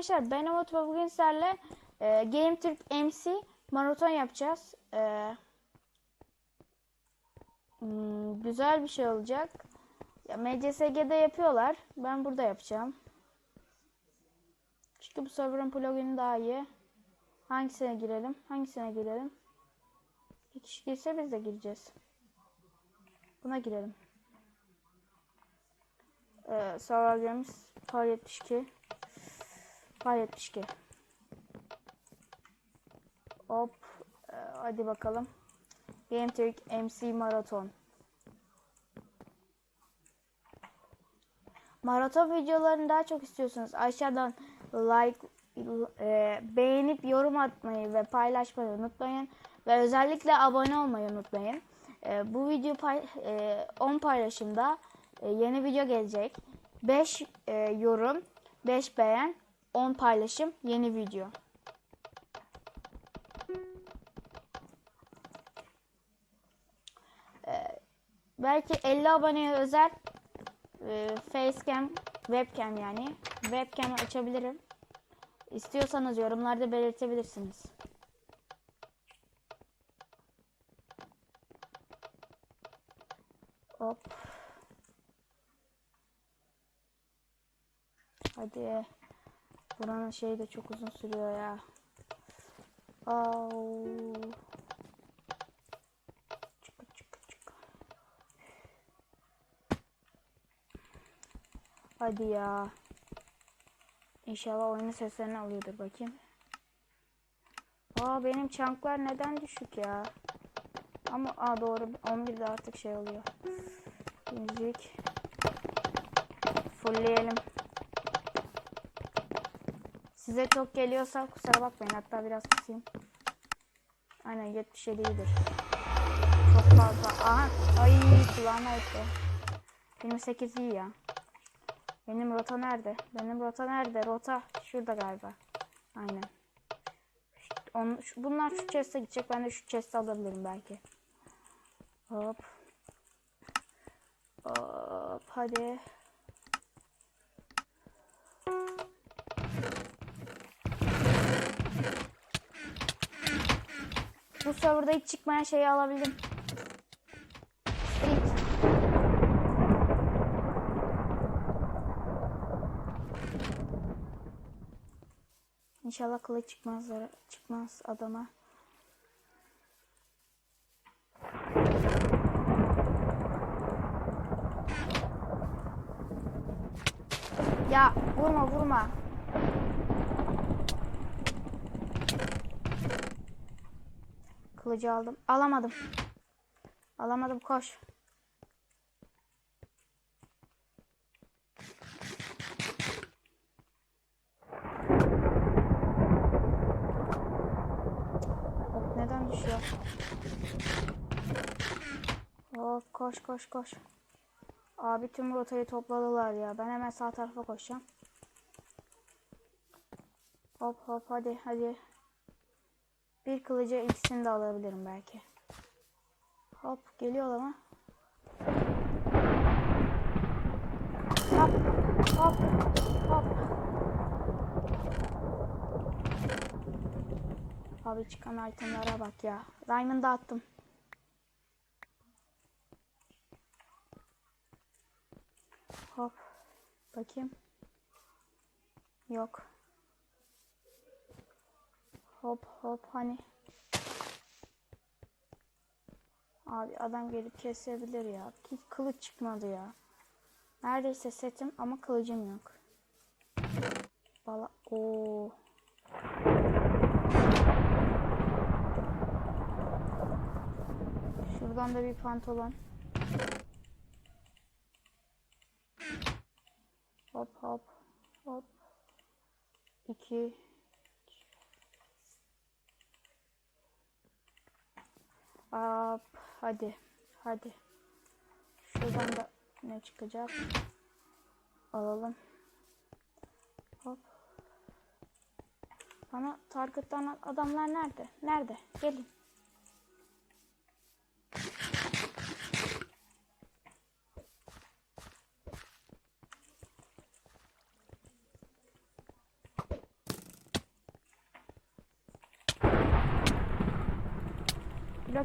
arkadaşlar ben Umut ve bugün sizlerle e, Game Türk MC maraton yapacağız. E, hmm, güzel bir şey olacak. Ya, MCSG'de yapıyorlar. Ben burada yapacağım. Çünkü bu server'ın plugin'i daha iyi. Hangisine girelim? Hangisine girelim? Bir kişi girse biz de gireceğiz. Buna girelim. Ee, server games par 72 par 72 Hop ee, hadi bakalım. Game Türk MC Maraton. Maraton videolarını daha çok istiyorsanız aşağıdan like e, beğenip yorum atmayı ve paylaşmayı unutmayın ve özellikle abone olmayı unutmayın. E, bu video pay, e, 10 paylaşımda e, yeni video gelecek. 5 e, yorum, 5 beğen, 10 paylaşım, yeni video. E, belki 50 aboneye özel e, facecam, webcam yani webcam açabilirim. İstiyorsanız yorumlarda belirtebilirsiniz. Hop. Hadi. Buranın şeyi de çok uzun sürüyor ya. Au. Çık çık çık. Hadi ya. İnşallah oyunun seslerini alıyordur bakayım. Aa benim çanklar neden düşük ya? Ama aa doğru 11'de artık şey oluyor. Müzik. Fullleyelim. Size çok geliyorsa kusura bakmayın. Hatta biraz kısayım. Aynen 77 iyidir. Çok fazla. Aha. Ay kulağıma etti. 28 iyi ya. Benim rota nerede? Benim rota nerede? Rota şurada galiba. Aynen. Onu, şu, bunlar şu chest'e gidecek. Ben de şu chest'e alabilirim belki. Hop. Hop. Hadi. Bu serverda hiç çıkmayan şeyi alabildim. İnşallah kılıç çıkmaz, çıkmaz adama. Ya vurma vurma. Kılıcı aldım. Alamadım. Alamadım koş. Hop neden düşüyor? Hop koş koş koş. Abi tüm rotayı topladılar ya. Ben hemen sağ tarafa koşacağım. Hop hop hadi hadi. Bir kılıcı ikisini de alabilirim belki. Hop geliyor ama. Hop hop hop. Abi çıkan itemlara bak ya. Diamond'ı attım. Hop. Bakayım. Yok. Hop hop hani. Abi adam gelip kesebilir ya. Ki kılıç çıkmadı ya. Neredeyse setim ama kılıcım yok. Bala o. Şuradan da bir pantolon. Hop hop hop. 2 yap. Hadi. Hadi. Şuradan da ne çıkacak? Alalım. Hop. Bana targetlanan adamlar nerede? Nerede? Gelin.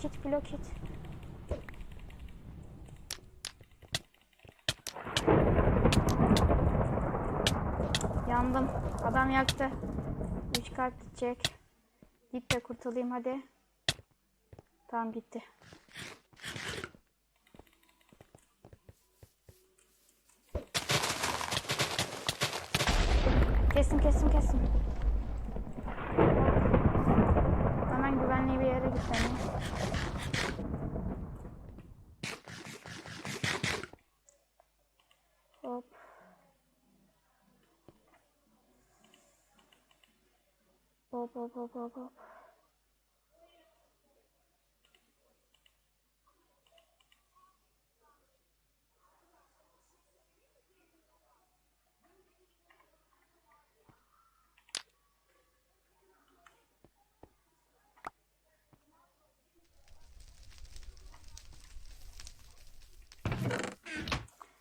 Blok it, blok it. Yandım. Adam yaktı. 3 kalp gidecek. Git de kurtulayım hadi. Tamam gitti. Kesin kesin kesin. Hemen güvenli bir yere gitmeliyim. Hop. Hop hop hop hop hop.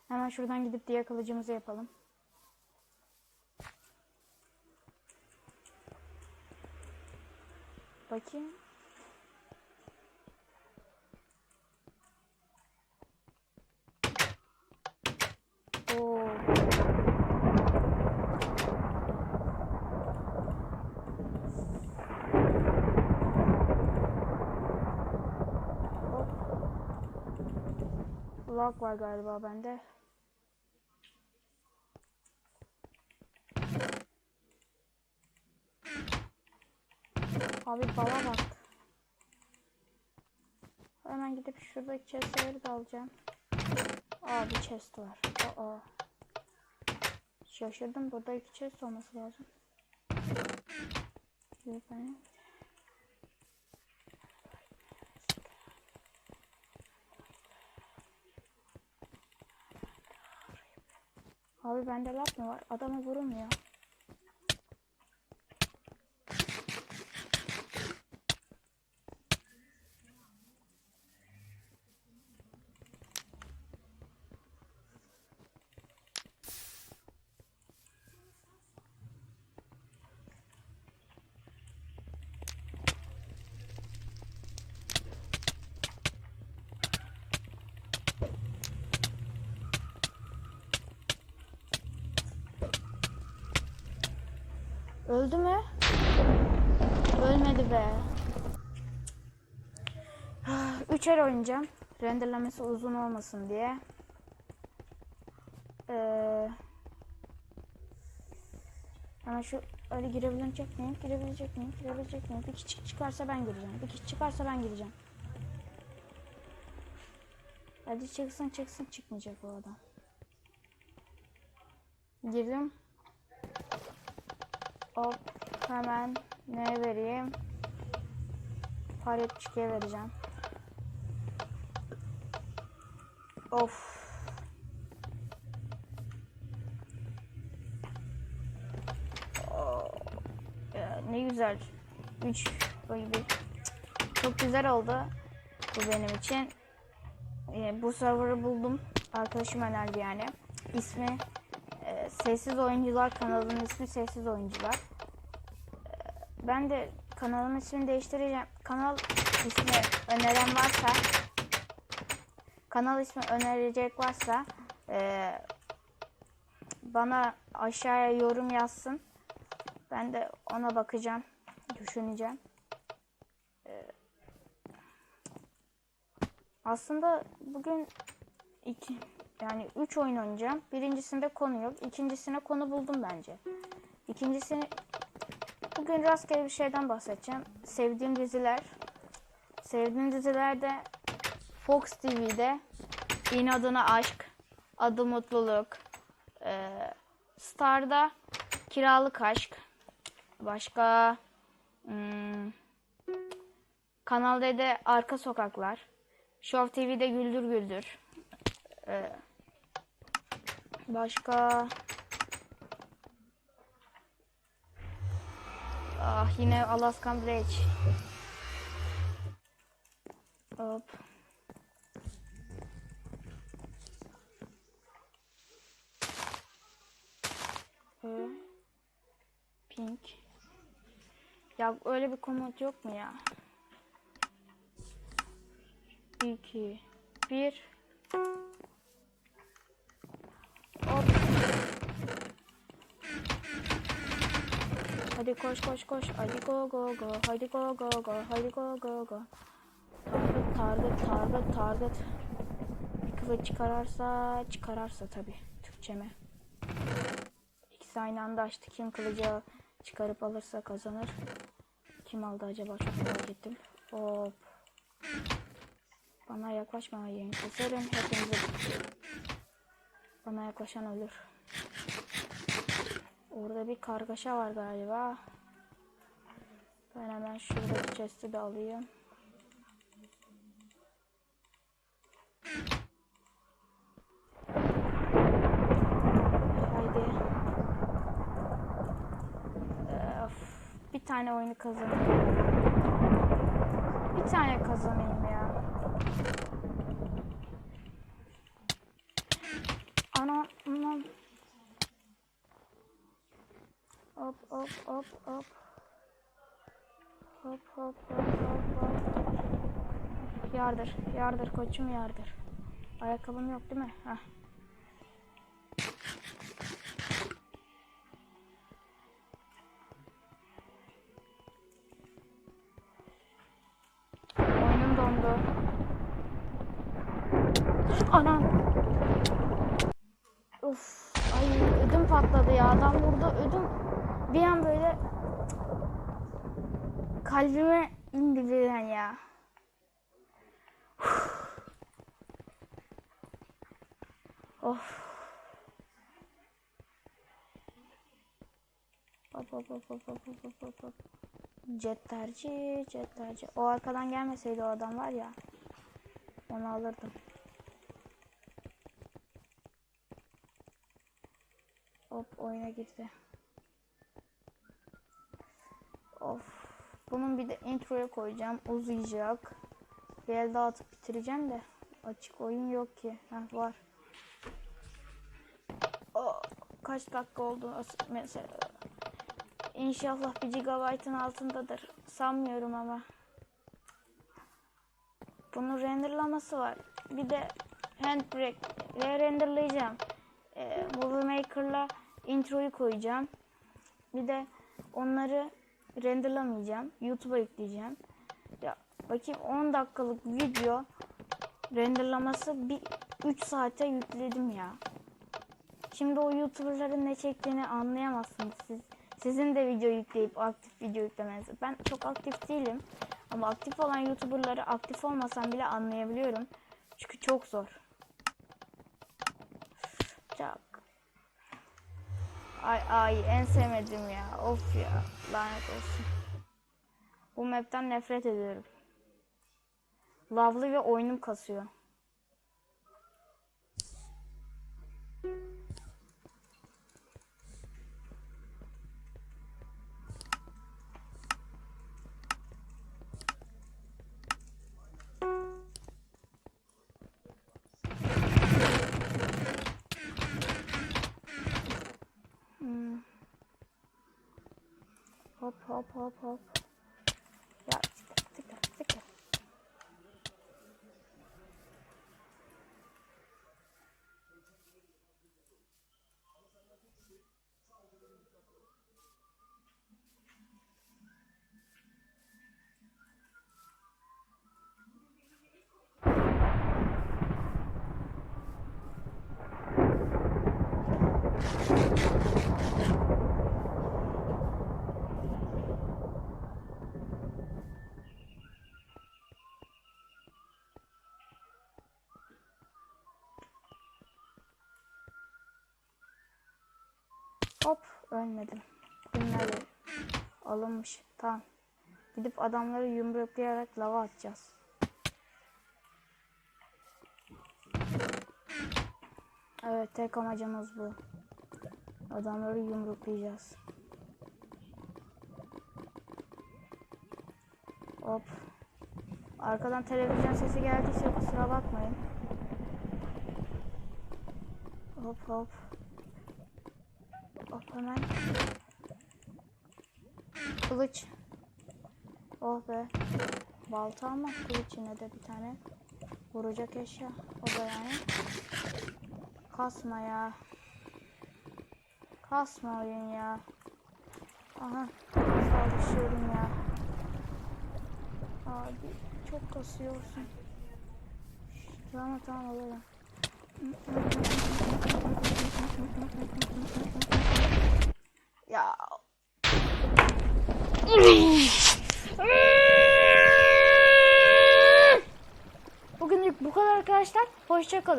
Hemen şuradan gidip diğer kılıcımızı yapalım. Bakayım. Oo. Lag var galiba bende. Abi bala bak. Hemen gidip şuradaki chestleri de alacağım. Aa bir chest var. Aa. Şaşırdım. Burada iki chest olması lazım. Tane. Abi bende laf mı var? Adamı vurulmuyor. Öldü mü? Ölmedi be. Üçer oynayacağım. Renderlemesi uzun olmasın diye. Ee, ama şu öyle girebilecek miyim? Girebilecek miyim? Girebilecek miyim? Bir kişi çıkarsa ben gireceğim. Bir kişi çıkarsa ben gireceğim. Hadi çıksın çıksın çıkmayacak o adam. Girdim. Hop hemen ne vereyim? Paret çıkıya vereceğim. Of. Ne güzel. 3 böyle bir çok güzel oldu. Bu benim için. Ee, bu server'ı buldum. Arkadaşım önerdi yani. İsmi Sessiz Oyuncular kanalının ismi Sessiz Oyuncular. E, ben de kanalımın ismini değiştireceğim. Kanal ismi öneren varsa kanal ismi önerecek varsa e, bana aşağıya yorum yazsın. Ben de ona bakacağım. Düşüneceğim. E, aslında bugün iki yani 3 oyun oynayacağım. Birincisinde konu yok. İkincisine konu buldum bence. İkincisini bugün rastgele bir şeyden bahsedeceğim. Sevdiğim diziler. Sevdiğim dizilerde Fox TV'de İnadına Aşk, Adı Mutluluk, e, Star'da Kiralık Aşk, başka hmm, Kanal D'de Arka Sokaklar, Show TV'de Güldür Güldür, e, başka Ah yine Alaskan Bridge. Hop. Pink. Ya öyle bir komut yok mu ya? 2, 1. Hadi koş koş koş. Hadi go go go. Hadi go go go. Hadi go go go. Target target target target. Bir kılıç çıkararsa çıkararsa tabi Türkçeme. İkisi aynı anda açtı. Kim kılıcı çıkarıp alırsa kazanır. Kim aldı acaba çok merak ettim. Hop. Bana yaklaşmayın. Keserim hepinizi. Bana yaklaşan ölür. Orada bir kargaşa var galiba. Ben hemen şuradaki chest'i de alayım. Haydi. Öf, bir tane oyunu kazanayım. Bir tane kazanayım ya. Ana, ana. Hop hop hop hop. Hop hop hop hop hop. Yardır, yardır koçum yardır. Ayakkabım yok değil mi? Heh. Oyunum dondu. Anam. Uf, ay ödüm patladı ya. Adam burada ödüm bir an böyle kalbime indi birden ya. of. Hop hop hop hop hop hop hop hop. Jetterci, jetterci. O arkadan gelmeseydi o adam var ya. Onu alırdım. Hop oyuna girdi. Bunun bir de introya koyacağım. Uzayacak. Bir atıp bitireceğim de. Açık oyun yok ki. Heh, var. Oh, kaç dakika oldu mesela? İnşallah bir gigabaytın altındadır. Sanmıyorum ama. Bunun renderlaması var. Bir de handbrake ile renderlayacağım. Ee, Movie Maker'la introyu koyacağım. Bir de onları renderlamayacağım. YouTube'a yükleyeceğim. Ya bakayım 10 dakikalık video renderlaması bir 3 saate yükledim ya. Şimdi o YouTuber'ların ne çektiğini anlayamazsınız siz. Sizin de video yükleyip aktif video yüklemenizi. Ben çok aktif değilim. Ama aktif olan YouTuber'ları aktif olmasam bile anlayabiliyorum. Çünkü çok zor. Çok. Ay ay en sevmedim ya. Of ya. Lanet olsun. Bu map'ten nefret ediyorum. Lavlı ve oyunum kasıyor. 跑跑跑跑。Ölmedim. Bunları alınmış. Tamam. Gidip adamları yumruklayarak lava atacağız. Evet tek amacımız bu. Adamları yumruklayacağız. Hop. Arkadan televizyon sesi geldiyse kusura bakmayın. Hop hop. Hemen. Kılıç. Oh be. Balta ama kılıç yine de bir tane. Vuracak eşya. O da yani. Kasma ya. Kasma oyun ya. Aha. Sağ düşüyorum ya. Abi çok kasıyorsun. Tamam tamam alırım. Ya. Bugünlük bu kadar arkadaşlar. Hoşçakalın.